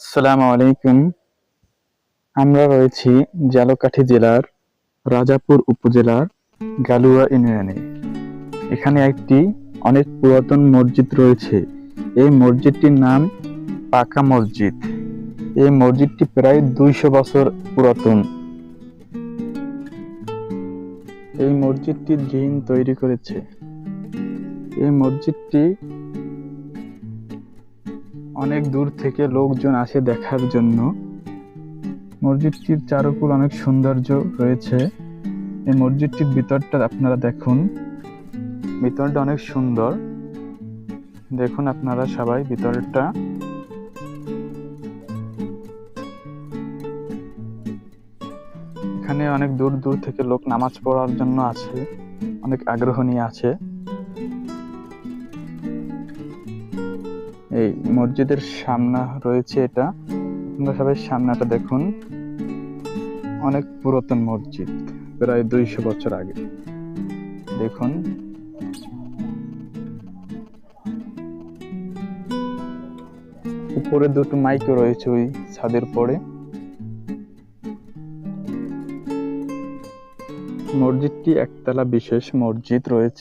আসসালামু আলাইকুম। আমরা রয়েছি জালকাঠি জেলার রাজাপুর উপজেলার গালুয়া ইউনিয়নে। এখানে একটি অনেক পুরাতন মসজিদ রয়েছে। এই মসজিদটির নাম পাকা মসজিদ। এই মসজিদটি প্রায় দুইশো বছর পুরাতন। এই মসজিদটি জিন তৈরি করেছে। এই মসজিদটি অনেক দূর থেকে লোকজন আসে দেখার জন্য। মসজিদটির চারুকুল অনেক সৌন্দর্য রয়েছে। এই মসজিদটির ভিতরটা আপনারা দেখুন। ভিতরটা অনেক সুন্দর। দেখুন আপনারা সবাই ভিতরটা। এখানে অনেক দূর দূর থেকে লোক নামাজ পড়ার জন্য আছে অনেক আগ্রহ নিয়ে আছে এই মসজিদের সামনা রয়েছে এটা। আপনারা সবাই সামনাটা দেখুন। অনেক পুরাতন মসজিদ, প্রায় দুইশো বছর আগে। দেখুন। উপরে দুটো মাইকও রয়েছে ওই ছাদের পরে। মসজিদটি একতলা বিশেষ মসজিদ রয়েছে।